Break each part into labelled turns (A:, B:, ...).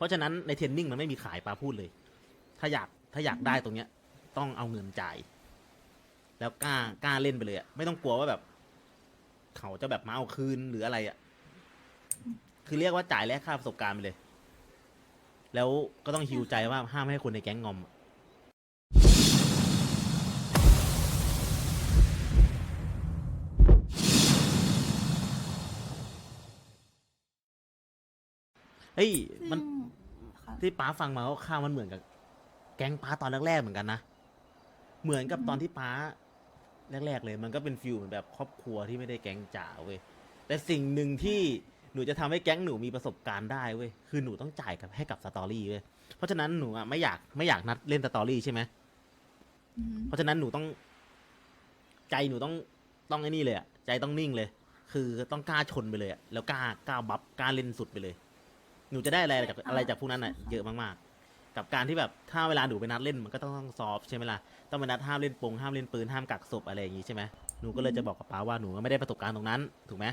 A: เพราะฉะนั้นในเทรนนิ่งมันไม่มีขายปาพูดเลย ถ้าอยากถ้าอยากได้ตรงเนี้ย ต้องเอาเงินจ่าย แล้วกล้ากล้าเล่นไปเลยอะไม่ต้องกลัวว่าแบบ เขาจะแบบมาเอาคืนหรืออะไรอะคือเรียกว่าจ่ายแลกค่าประสบการณ์ไปเลย แล้วก็ต้องฮิวใจว่าห้ามให้คนในแก๊งงอมอะเฮ้ยมัน
B: ซึ่ง
A: ที่ป้าฟังมาข้าวๆมันเหมือนกับแก๊งป้าตอนแรกๆเหมือนกันนะ เหมือนกับตอนที่ป้าแรกๆเลย มันก็เป็นฟิลเหมือนแบบครอบครัวที่ไม่ได้แก๊งจ๋าเว้ยแต่สิ่งหนึ่งที่หนูจะทำให้แก๊งหนูมีประสบการณ์ได้เว้ยคือหนูต้องจ่ายกับให้กับสตอรี่เว้ยเพราะฉะนั้นหนูอะไม่อยากไม่อยากนัดเล่นสตอรี่ใช่ไหม
B: อืม
A: เพราะฉะนั้นหนูต้อง ใจหนูต้องต้องไอ้นี่เลยอะใจต้องนิ่งเลย คือต้องกล้าชนไปเลยอะแล้วกล้ากล้าบัฟกล้าเล่นสุดไปเลย หนูจะได้อะไรจากอะไรจากพวกนั้นอะเยอะมากๆ กับการที่แบบถ้าเวลาหนูไปนัดเล่นมันก็ต้องต้องซอฟต์ใช่ไหมล่ะต้องไปนัดห้ามเล่นปงห้ามเล่นปืนห้ามกักศพอะไรอย่างงี้ใช่ไหมหนูก็เลยจะบอกกับป้าว่าหนูก็ไม่ได้ประสบการณ์ตรงนั้นถูกไหม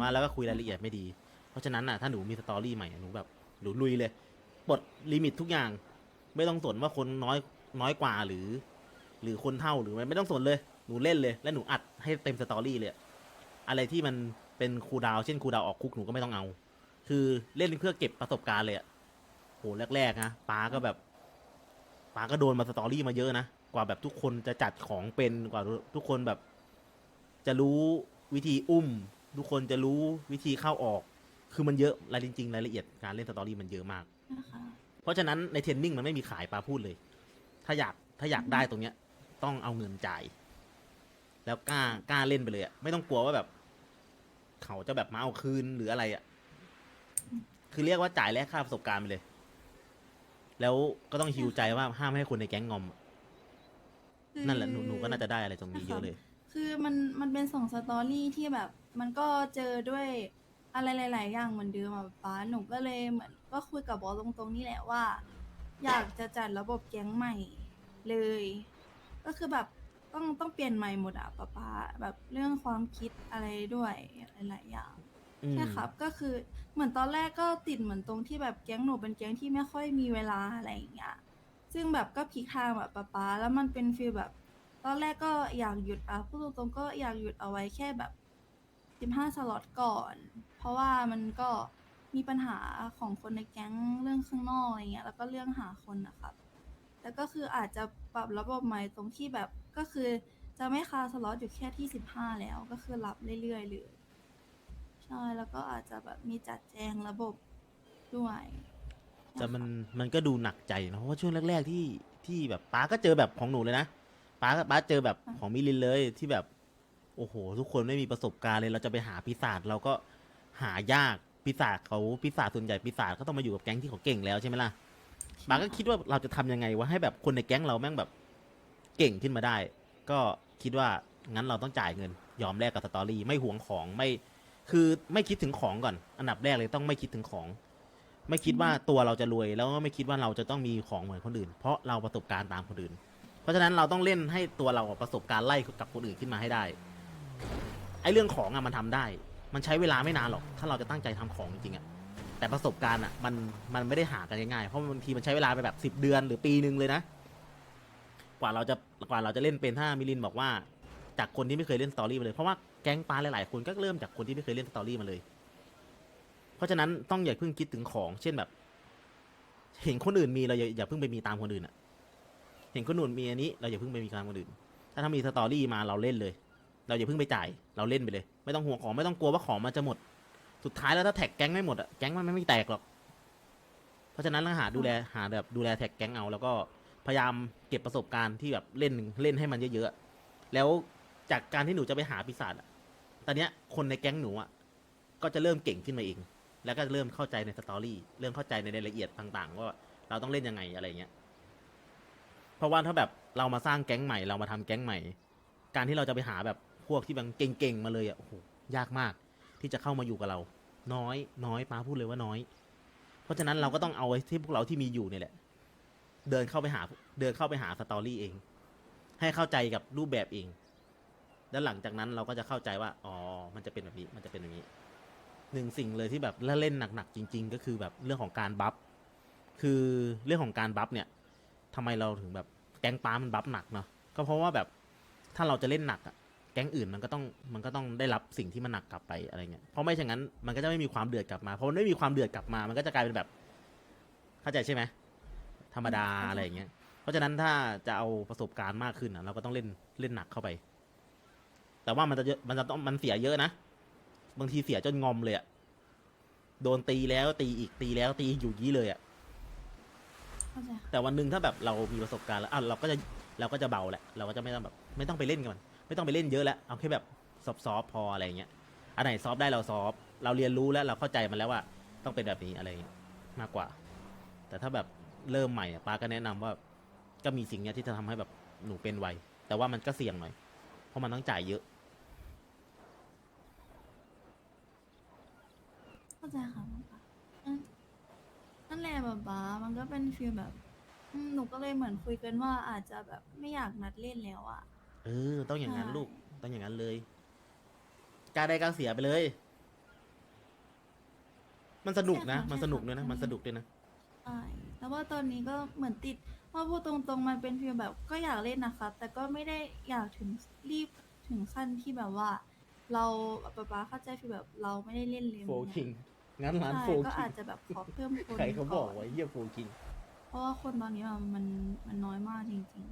A: ว่าแล้วก็คุยรายละเอียดไม่ดี เพราะฉะนั้นอะถ้าหนูมีสตอรี่ใหม่อะหนูแบบหนูลุยเลยปลดลิมิตทุกอย่าง ไม่ต้องสนว่าคนน้อยน้อยกว่าหรือ หรือคนเท่าหรือไม่ไม่ต้องสนเลยหนูเล่นเลย แล้วหนูอัดให้เต็มสตอรี่เลยอะอะไรที่มันเป็นครูดาวเช่นครูดาวออกคุกหนูก็ไม่ต้องเอา คือเล่นเพื่อเก็บประสบการณ์เลยอะโหแรกๆนะป้าก็แบบป้าก็โดนมาสตอรี่มาเยอะนะกว่าแบบทุกคนจะจัดของเป็นกว่าทุกคนแบบ จะรู้วิธีอุ้ม ทุกคนจะรู้วิธีเข้าออก คือมันเยอะรายจริงๆรายละเอียดการเล่นสตอรี่มันเยอะมาก
B: นะคะ
A: เพราะฉะนั้นในเทรนนิ่งมันไม่มีขายปลาพูดเลย ถ้าอยากถ้าอยากได้ตรงเนี้ย ต้องเอาเงินจ่าย แล้วกล้ากล้าเล่นไปเลยอะไม่ต้องกลัวว่าแบบ เขาจะแบบมาเอาคืนหรืออะไรอะ คือเรียกว่าจ่ายแลกค่าประสบการณ์ไปเลย แล้วก็ต้องฮิวใจว่าห้ามให้คนในแก๊งงอมอะ
B: คือ
A: นั่นแหละหนูหนูก็น่าจะได้อะไรตรงนี้เยอะเลย
B: คือมันมันเป็นส่งสตอรี่ที่แบบ มันก็เจอด้วยอะไรหลาย ๆ อย่างเหมือนเดิมอะป้าหนูก็เลยเหมือนก็คุยกับบอสตรง ๆ นี่แหละว่า อยากจะจัดระบบแก๊งใหม่เลย ก็คือแบบต้องต้องเปลี่ยนใหม่หมดอะป้าป้าแบบเรื่องความคิดอะไรด้วยหลายๆอย่าง
A: อืม
B: ใช่ครับ ก็คือเหมือนตอนแรกก็ติดเหมือนตรงที่แบบแก๊งหนูเป็นแก๊งที่ไม่ค่อยมีเวลาอะไรอย่างเงี้ย ซึ่งแบบก็พลิกทางแบบป๊าป๊าแล้วมันเป็นฟีลแบบ ตอนแรกก็อยากหยุดอะพูดตรงๆก็อยากหยุดเอาไว้แค่แบบสิบห้าสล็อตก่อน เพราะว่ามันก็มีปัญหาของคนในแก๊งเรื่องข้างนอกอะไรเงี้ย แล้วก็เรื่องหาคนนะครับแล้วก็คืออาจจะปรับระบบใหม่ตรงที่แบบก็คือจะไม่คาสล็อตอยู่แค่ที่สิบห้าแล้วก็คือรับเรื่อยๆเลย ใช่แล้วก็อาจจะแบบมีจัดแจงระบบด้วย
A: แต่มันมันก็ดูหนักใจนะเพราะว่าช่วงแรก ๆ ที่ที่แบบป้าก็เจอแบบของหนูเลยนะป้าก็ป้าเจอแบบของมิลินเลยที่แบบ โอ้โห ทุกคนไม่มีประสบการณ์เลย เราจะไปหาปีศาจเราก็หายากปีศาจเขาปีศาจส่วนใหญ่ปีศาจเขาต้องมาอยู่กับแก๊งที่เขาเก่งแล้วใช่ไหมล่ะป้าก็คิดว่าเราจะทำยังไงวะให้แบบคนในแก๊งเราแม่งแบบเก่งขึ้นมาได้ ก็คิดว่างั้นเราต้องจ่ายเงิน ยอมแลกกับสตอรี่ไม่หวงของไม่ คือไม่คิดถึงของก่อน อันดับแรกเลยต้องไม่คิดถึงของ ไม่คิดว่าตัวเราจะรวย แล้วก็ไม่คิดว่าเราจะต้องมีของเหมือนคนอื่น เพราะเราประสบการณ์ตามคนอื่น เพราะฉะนั้นเราต้องเล่นให้ตัวเราประสบการณ์ไล่กับคนอื่นขึ้นมาให้ได้ ไอ้เรื่องของอะมันทำได้ มันใช้เวลาไม่นานหรอก ถ้าเราจะตั้งใจทำของจริงๆอะแต่ประสบการณ์อะมันมันไม่ได้หากันง่ายๆ เพราะบางทีมันใช้เวลาไปแบบสิบเดือนหรือปีหนึ่งเลยนะ กว่าเราจะกว่าเราจะเล่นเป็นถ้ามิลินบอกว่า จากคนที่ไม่เคยเล่นสตอรี่เลย เพราะว่า แก๊งปลาหลายๆคนก็เริ่มจากคนที่ไม่เคยเล่นสตอรี่มาเลย เพราะฉะนั้นต้องอย่าเพิ่งคิดถึงของ เช่นแบบ เห็นคนอื่นมีเราอย่าอย่าเพิ่งไปมีตามคนอื่นอะเห็นคนอื่นมีอันนี้ เราอย่าเพิ่งไปมีตามคนอื่น ถ้าถ้ามีสตอรี่มาเราเล่นเลย เราอย่าเพิ่งไปจ่าย เราเล่นไปเลย ไม่ต้องห่วงของไม่ต้องกลัวว่าของมันจะหมด สุดท้ายแล้วถ้าแท็กแก๊งไม่หมดอะแก๊งมันไม่แตกหรอก เพราะฉะนั้นต้องหาดูแลหาแบบดูแลแท็กแก๊งเอาแล้วก็พยายามเก็บประสบการณ์ที่แบบเล่นเล่นให้มันเยอะๆแล้วจากการที่หนูจะไปหาปีศาจอะ ตอนเนี้ยคนในแก๊งหนูอะก็จะเริ่มเก่งขึ้นมาเอง แล้วก็เริ่มเข้าใจในสตอรี่ เริ่มเข้าใจในรายละเอียดต่าง ๆ ว่าเราต้องเล่นยังไงอะไรเงี้ย เพราะว่าถ้าแบบเรามาสร้างแก๊งใหม่ เรามาทำแก๊งใหม่ การที่เราจะไปหาแบบพวกที่บางเก่งๆมาเลยอะโอ้โหยากมาก ที่จะเข้ามาอยู่กับเรา น้อยน้อยป้าพูดเลยว่าน้อย เพราะฉะนั้นเราก็ต้องเอาไว้ที่พวกเราที่มีอยู่เนี่ยแหละ เดินเข้าไปหาเดินเข้าไปหาสตอรี่เอง ให้เข้าใจกับรูปแบบเอง แล้วหลังจากนั้นเราก็จะเข้าใจว่าอ๋อมันจะเป็นแบบนี้มันจะเป็นอย่างนี้หนึ่งสิ่งเลยที่แบบแล้วเล่นหนักๆจริง ๆ ก็คือแบบเรื่องของการบัฟคือเรื่องของการบัฟเนี่ยทำไมเราถึงแบบแก๊งป้ามันบัฟหนักเนาะก็เพราะว่าแบบถ้าเราจะเล่นหนักอะแก๊งอื่นมันก็ต้องมันก็ต้องได้รับสิ่งที่มันหนักกลับไปอะไรเงี้ยเพราะไม่เช่นนั้นมันก็จะไม่มีความเดือดกลับมาเพราะมันไม่มีความเดือดกลับมา มันก็จะกลายเป็นแบบ เข้าใจใช่ไหมธรรมดาอะไรเงี้ยเพราะฉะนั้นถ้าจะเอาประสบการณ์มากขึ้นอะเราก็ต้องเล่นเล่นหนักเข้าไป แต่ว่ามันจะเยอะมันจะต้องมันเสียเยอะนะ บางทีเสียจนงอมเลยอะโดนตีแล้วตีอีกตีแล้วตีอีกอยู่อยางนี้เลยอะ
B: เข้าใจค่ะ
A: แต่วันหนึ่งถ้าแบบเรามีประสบการณ์แล้วอะเราก็จะเราก็จะเบาแหละ เราก็จะไม่ต้องแบบ ไม่ต้องไปเล่นกันไม่ต้องไปเล่นเยอะแล้ว เอาแค่แบบซอฟต์ๆพออะไรอย่างเงี้ย อันไหนซอฟต์ได้เราซอฟต์เราเรียนรู้แล้วเราเข้าใจมันแล้วว่า ต้องเป็นแบบนี้อะไรอย่างเงี้ยมากกว่า แต่ถ้าแบบเริ่มใหม่อะป้าก็แนะนำว่า ก็มีสิ่งเนี้ยที่จะทำให้แบบหนูเป็นไวแต่ว่ามันก็เสี่ยงหน่อย เพราะมันต้องจ่ายเยอะ
B: เข้าใจค่ะป๊าป๊าอืมนั่นแหละแบบป๊ามันก็เป็นฟีลแบบอืมหนูก็เลยเหมือนคุยกันว่าอาจจะแบบไม่อยากนัดเล่นแล้วอะ
A: เออ ต้องอย่างนั้น
B: ใช่
A: ลูก ต้องอย่างนั้นเลยกล้าได้กล้าเสียไปเลย มันสนุกนะ มันสนุกด้วยนะ มันสนุกด้วยนะ
B: ใช่แต่ว่าตอนนี้ก็เหมือนติดว่าพูดตรงๆ มันเป็นฟีลแบบก็อยากเล่นนะคะแต่ก็ไม่ได้อยากถึงรีบถึงขั้นที่แบบว่า เราป๊าป๊าเข้าใจฟีลแบบเราไม่ได้เล่นเลย
A: โฟคิง งั้นร้าน
B: ใช่
A: โฟ
B: ก็
A: คิ
B: อางจจะแบบขอเพิ่มคน
A: ใครเขาบอก
B: น
A: ไว้เยี่ยโฟคิง
B: เพราะว่าคนตอนนี้มันมันมันน้อยมากจริง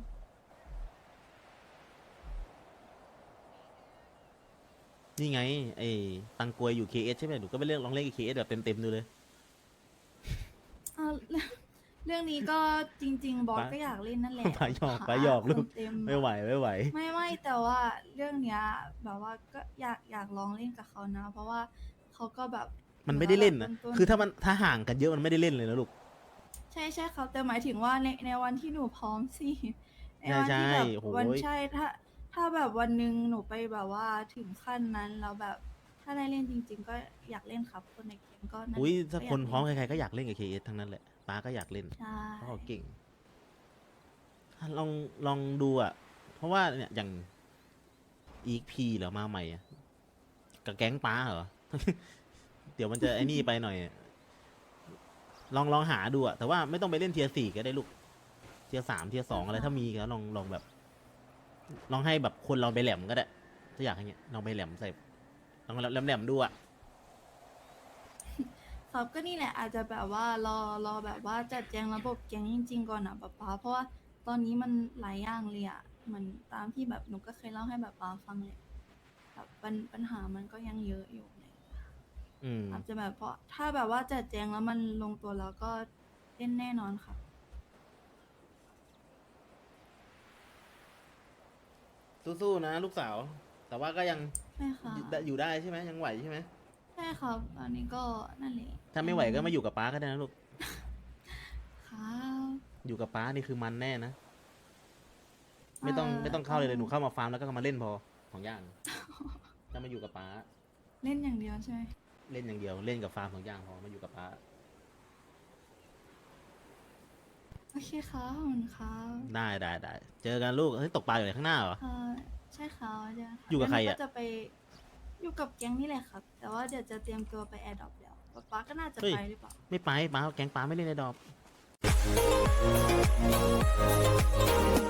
A: นี่ไงไอ้ตังกวยอยู่ KS ใช่ไหมหนูก็ไปเล่นลองเล่นกับ KS แบบเต็มๆดูเลย
B: ๆอ่าเรื่องเรื่องนี้ก็จริง ๆ บอส
A: ป๊า
B: ก็อยากเล่นนั่นแหละ
A: ป๊าหยอก
B: ห
A: ป๊าหยอกลูก
B: คนเต็มอะ
A: ไม่ไหวไม่ไหว
B: ไม่ไม่แต่ว่าเรื่องเนี้ยแบบว่าก็อยากอยากลองเล่นกับเขานะ เพราะว่าเขาก็แบบ
A: มันไม่ได้เล่นนะ
B: ต้นๆ
A: คือถ้ามันถ้าห่างกันเยอะมันไม่ได้เล่นเลยนะลูก
B: ใช่ใช่ครับ แต่หมายถึงว่าในในวันที่หนูพร้อมสิในวัน
A: ใช่
B: ที่แบบ
A: โอ้โห
B: วันใช่ถ้า ถ้าแบบวันหนึ่งหนูไปแบบว่าถึงขั้นนั้นแล้วแบบถ้าได้เล่นจริง ๆ ก็อยากเล่นครับ คนในเกมก็นั่น
A: อุ้ย
B: ก็
A: ถ้า
B: อยาก
A: คนพร้อม
B: เล่
A: ใครๆก็อยากเล่นกับ KS ทั้งนั้นแหละป้าก็อยากเล่น
B: ใช่
A: เพราะเขาเก่งอะลองลองดูอะ เพราะว่าเนี่ยอย่าง EXP เหรอมาใหม่อะกับแก๊งป้าเหรอเดี๋ยวมันจะไอ้นี่ไปหน่อย ลองลองหาดูอะแต่ว่าไม่ต้องไปเล่นเทียสี่ก็ได้ลูก เทียสามเทียสองอะไรถ้ามีก็ลองลองแบบ ลองให้แบบคนลองไปแหลมก็ได้ ถ้าอยากให้เงี้ยลองไปแหลมใส่ลองแหลมแหลมดูอะ
B: ครับก็นี่แหละอาจจะแบบว่ารอรอแบบว่าจัดแจงระบบแก๊งจริง ๆ ก่อนนะป๊าป๊าเพราะว่าตอนนี้มันหลายอย่างเลยอะเหมือนตามที่แบบหนูก็เคยเล่าให้แบบป๊าฟังเลยแบบปัญปัญหามันก็ยังเยอะอยู่เลย
A: อืม
B: อาจจะแบบเพราะถ้าแบบว่าจัดแจงแล้วมันลงตัวแล้วก็เล่นแน่นอนค่ะ
A: สู้ๆนะ ลูกสาว แต่ว่าก็ยัง
B: ใช่ค่ะ
A: อยู่ได้อยู่ได้ใช่ไหมยังไหวใช่ไหม
B: ใช่ครับตอนนี้ก็นั่นแหละ
A: ถ้าไม่ไหวก็มาอยู่กับป้าก็ได้นะลูก
B: ครับ
A: อยู่กับป้านี่คือมันแน่นะ ไม่ต้องไม่ต้องเข้าเลยเลยหนูเข้ามาฟาร์มแล้วก็มาเล่นพอของอย่างจะมาอยู่กับป้า
B: เล่นอย่างเดียวใช่ไหม
A: เล่นอย่างเดียว เล่นกับฟาร์มของอย่างพอมาอยู่กับป้า
B: โอเคครับขอบคุณครับ
A: ได้ได้ได้เจอกันลูกเฮ้ยตกปลาอยู่ไหนข้างหน้าเหรอ
B: เออใช่ครับอาจารย์
A: อยู่กับใครอะ
B: งั้นก็จะไปอยู่กับแก๊งนี่แหละครับ แต่ว่าเดี๋ยวจะเตรียมตัวไปแอร์ดรอปแล้วป๊าป๊าก็น่าจะไปหรือเปล่า
A: ไม่ไปป้าแก๊งป้าไม่เล่นในดอก
B: โ